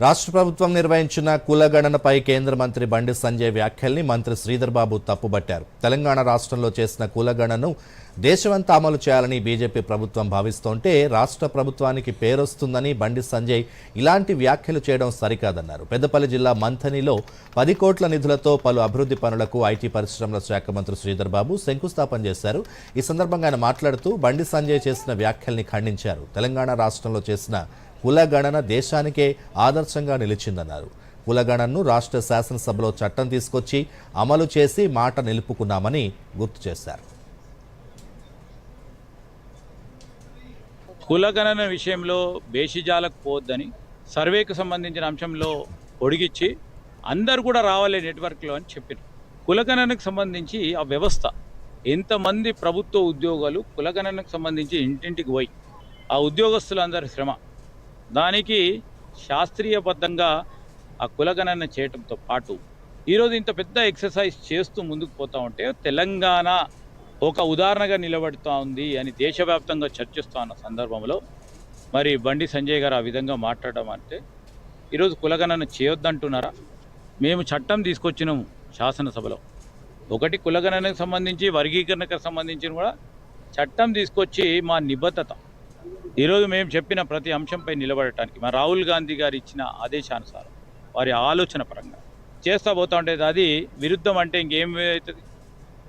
రాష్ట్ర ప్రభుత్వం నిర్వహించిన కులగణనపై కేంద్ర మంత్రి బండి సంజయ్ వ్యాఖ్యల్ని మంత్రి శ్రీధర్ బాబు తప్పుబట్టారు. తెలంగాణ రాష్ట్రంలో చేసిన కులగణను దేశమంతా అమలు చేయాలని బీజేపీ ప్రభుత్వం భావిస్తోంటే రాష్ట్ర ప్రభుత్వానికి పేరొస్తుందని బండి సంజయ్ ఇలాంటి వ్యాఖ్యలు చేయడం సరికాదన్నారు. పెద్దపల్లి జిల్లా మంథనిలో పది కోట్ల నిధులతో పలు అభివృద్ధి పనులకు ఐటీ పరిశ్రమల శాఖ మంత్రి శ్రీధర్ బాబు శంకుస్థాపన చేశారు. ఈ సందర్భంగా ఆయన మాట్లాడుతూ బండి సంజయ్ చేసిన వ్యాఖ్యల్ని ఖండించారు. తెలంగాణ రాష్ట్రంలో చేసిన కులగణన దేశానికే ఆదర్శంగా నిలిచిందన్నారు. కులగణనను రాష్ట్ర శాసనసభలో చట్టం తీసుకొచ్చి అమలు చేసి మాట నిలుపుకున్నామని గుర్తు చేశారు. కులగణన విషయంలో బేషిజాలకు పోవద్దని సర్వేకు సంబంధించిన అంశంలో పొడిగిచ్చి అందరు కూడా రావాలి నెట్వర్క్లో అని చెప్పారు కులగణనకు సంబంధించి ఆ వ్యవస్థ ఎంతమంది ప్రభుత్వ ఉద్యోగాలు కులగణనకు సంబంధించి ఇంటింటికి పోయి ఆ ఉద్యోగస్తులందరి శ్రమ దానికి శాస్త్రీయబద్ధంగా ఆ కులగణన చేయటంతో పాటు ఈరోజు ఇంత పెద్ద ఎక్సర్సైజ్ చేస్తూ ముందుకు పోతా ఉంటే తెలంగాణ ఒక ఉదాహరణగా నిలబడుతూ ఉంది అని దేశవ్యాప్తంగా చర్చిస్తూ ఉన్న సందర్భంలో మరి బండి సంజయ్ గారు ఆ విధంగా మాట్లాడడం అంటే ఈరోజు కులగణన చేయొద్దంటున్నారా? మేము చట్టం తీసుకొచ్చినాము శాసనసభలో. ఒకటి కులగణనకు సంబంధించి వర్గీకరణకు సంబంధించిన కూడా చట్టం తీసుకొచ్చి మా నిబద్ధత ఈరోజు మేము చెప్పిన ప్రతి అంశంపై నిలబడటానికి మా రాహుల్ గాంధీ గారు ఇచ్చిన ఆదేశానుసారం వారి ఆలోచన పరంగా చేస్తా పోతా ఉండేది అది విరుద్ధం అంటే ఇంకేం అవుతుంది?